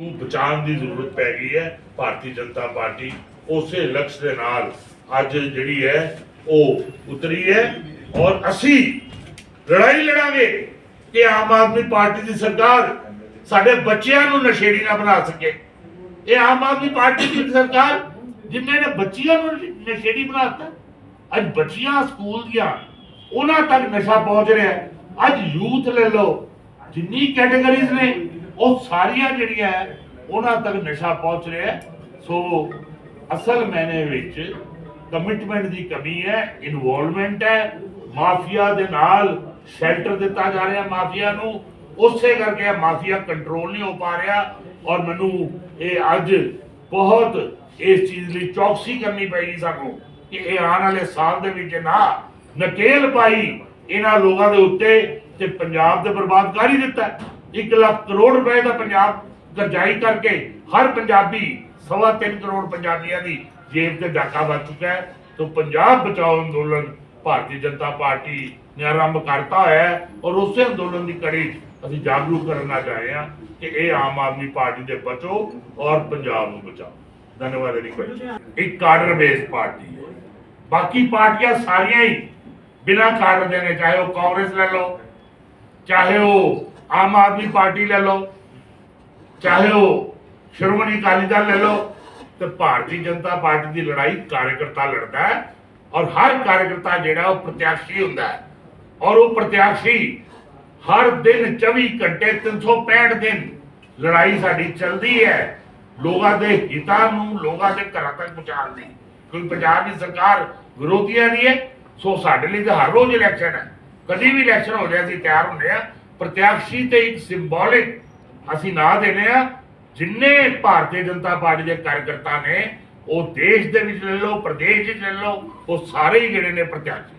ਨੂੰ ਬਚਾਉਣ ਦੀ ਜ਼ਰੂਰਤ ਪੈ ਗਈ ਹੈ, ਭਾਰਤੀ ਜਨਤਾ ਪਾਰਟੀ ਉਸੇ ਲਕਸ਼ ਦੇ ਨਾਲ ਅੱਜ ਜਿਹੜੀ ਹੈ, ਉਹ ਉਤਰੀ ਹੈ ਔਰ ਅਸੀਂ ਲੜਾਈ ਲੜਾਂਗੇ ਕਿ ਆਮ ਆਦਮੀ ਪਾਰਟੀ ਦੀ ਸਰਕਾਰ ਸਾਡੇ ਬੱਚਿਆਂ ਨੂੰ ਨਸ਼ੇੜੀ ਨਾ ਬਣਾ ਸਕੇ। ਇਹ ਆਮ ਆਦਮੀ ਪਾਰਟੀ ਦੀ ਸਰਕਾਰ ਜਿਨ੍ਹਾਂ ਨੇ ਬੱਚਿਆਂ ਨੂੰ ਨਸ਼ੇੜੀ ਬਣਾਤਾ, ਅੱਜ ਬੱਚੀਆਂ ਸਕੂਲ ਦੀਆਂ, ਉਹਨਾਂ ਤੱਕ ਨਸ਼ਾ ਪਹੁੰਚ ਰਿਹਾ ਅੱਜ ਯੂਥ ਲੈ ਲਓ, ਜਿੰਨੀ ਕੈਟਾਗਰੀਜ਼ ਨੇ ਉਹ ਸਾਰੀਆਂ ਜਿਹੜੀਆਂ ਉਹਨਾਂ ਤੱਕ ਨਸ਼ਾ ਪਹੁੰਚ ਰਿਹਾ ਸੋ ਅਸਲ ਮੈਨੇ ਵਿੱਚ ਕਮਿਟਮੈਂਟ ਦੀ ਕਮੀ ਹੈ ਇਨਵੋਲਵਮੈਂਟ ਹੈ। ਮਾਫੀਆ ਦੇ ਨਾਲ ਸ਼ੈਲਟਰ ਦਿੱਤਾ ਜਾ ਰਿਹਾ ਮਾਫੀਆ ਨੂੰ। ਉਸੇ ਕਰਕੇ ਮਾਫੀਆ ਕੰਟਰੋਲ ਨਹੀਂ ਹੋ ਪਾ ਰਿਹਾ ਔਰ ਮੈਨੂੰ ਇਹ ਅੱਜ ਬਹੁਤ ਇਸ ਚੀਜ਼ ਲਈ ਚੌਕਸੀ ਕਰਨੀ ਪਏਗੀ ਸਾਨੂੰ ਕਿ ਇਹ ਆਉਣ ਵਾਲੇ ਸਾਲ ਦੇ ਵਿੱਚ ਨਾ ਨਕੇਲ ਪਾਈ ਇਹਨਾਂ ਲੋਕਾਂ ਦੇ ਉੱਤੇ ਤੇ ਪੰਜਾਬ ਦੇ ਬਰਬਾਦ ਕਰ ਹੀ ਦਿੱਤਾ। 1 ਲੱਖ ਕਰੋੜ ਰੁਪਏ ਦਾ ਪੰਜਾਬ ਕਰਜ਼ਾਈ ਕਰਕੇ ਹਰ ਪੰਜਾਬੀ ਸਵਾ ਤਿੰਨ ਕਰੋੜ ਪੰਜਾਬੀਆਂ ਦੀ ਜੇਬ ਤੇ ਡਾਕਾ ਵੱਜ ਚੁੱਕਾ ਹੈ। ਤੋਂ ਪੰਜਾਬ ਬਚਾਓ ਅੰਦੋਲਨ ਭਾਰਤੀ ਜਨਤਾ ਪਾਰਟੀ ਨੇ ਆਰੰਭ ਕਰਤਾ ਹੈ ਔਰ ਉਸੇ ਅੰਦੋਲਨ ਦੀ ਕੜੀ ਅਸੀਂ ਜਾਗਰੂਕ ਕਰਨਾ ਚਾਹੇ ਹਾਂ ਕਿ ਇਹ ਆਮ ਆਦਮੀ ਪਾਰਟੀ ਦੇ ਬਚੋ ਔਰ ਪੰਜਾਬ ਨੂੰ ਬਚਾਓ। ਧੰਨਵਾਦ ਜੀ ਇੱਕ ਕਾਡਰ ਬੇਸ ਪਾਰਟੀ ਹੈ। ਬਾਕੀ ਪਾਰਟੀਆਂ ਸਾਰੀਆਂ ਹੀ ਬਿਨਾਂ ਕਾਡਰ ਦੇ ਨੇ, ਚਾਹੇ ਉਹ ਕਾਂਗਰਸ ਲੈ ਲਓ, ਚਾਹੇ ਉਹ ਆਮ ਆਦਮੀ ਪਾਰਟੀ ਲੈ ਲਓ, ਚਾਹੇ ਉਹ ਸ਼੍ਰੋਮਣੀ ਅਕਾਲੀ ਦਲ ਲੈ ਲਓ, ਤੇ ਭਾਰਤੀ ਜਨਤਾ ਪਾਰਟੀ ਦੀ ਲੜਾਈ ਕਾਰਜਕਰਤਾ ਲੜਦਾ ਹੈ ਔਰ ਹਰ ਕਾਰਜਕਰਤਾ ਜਿਹੜਾ ਉਹ ਪ੍ਰਤਿਆਸ਼ੀ ਹੁੰਦਾ ਹੈ। ਔਰ ਉਹ ਪ੍ਰਤਿਆਸ਼ੀ ਹਰ ਦਿਨ 24 ਘੰਟੇ 365 ਦਿਨ ਲੜਾਈ ਸਾਡੀ ਚੱਲਦੀ ਹੈ। ਲੋਕਾਂ ਦੇ ਹਿੱਤਾਂ ਨੂੰ ਲੋਕਾਂ ਦੇ ਘਰਾਂ ਤੱਕ ਪਹੁੰਚਾਉਣ ਦੀ। ਕੋਈ ਪੰਜਾਬ ਦੀ ਸਰਕਾਰ ਵਿਰੋਧੀਆਂ ਦੀ ਹੈ, ਸੋ ਸਾਡੇ ਲਈ ਤਾਂ ਹਰ ਰੋਜ਼ ਇਲੈਕਸ਼ਨ ਹੈ। ਕਦੀ ਵੀ ਇਲੈਕਸ਼ਨ ਹੋ ਜਾਏ, ਅਸੀਂ ਤਿਆਰ ਹੁੰਦੇ ਆ ਪ੍ਰਤਿਆਸ਼ੀ ਤੇ ਇੱਕ ਸਿੰਬੋਲਿਕ ਅਸੀਂ ਨਾਂ ਦੇਣੇ ਆ, ਜਿੰਨੇ ਭਾਰਤੀ ਜਨਤਾ ਪਾਰਟੀ ਦੇ ਕਾਰਜਕਰਤਾ ਨੇ, ਉਹ ਦੇਸ਼ ਦੇ ਵਿੱਚ ਲੈ ਲਓ, ਪ੍ਰਦੇਸ਼ ਵਿੱਚ ਲੈ ਲਓ, ਉਹ ਸਾਰੇ ਹੀ ਜਿਹੜੇ ਨੇ ਪ੍ਰਤਿਆਸ਼ੀ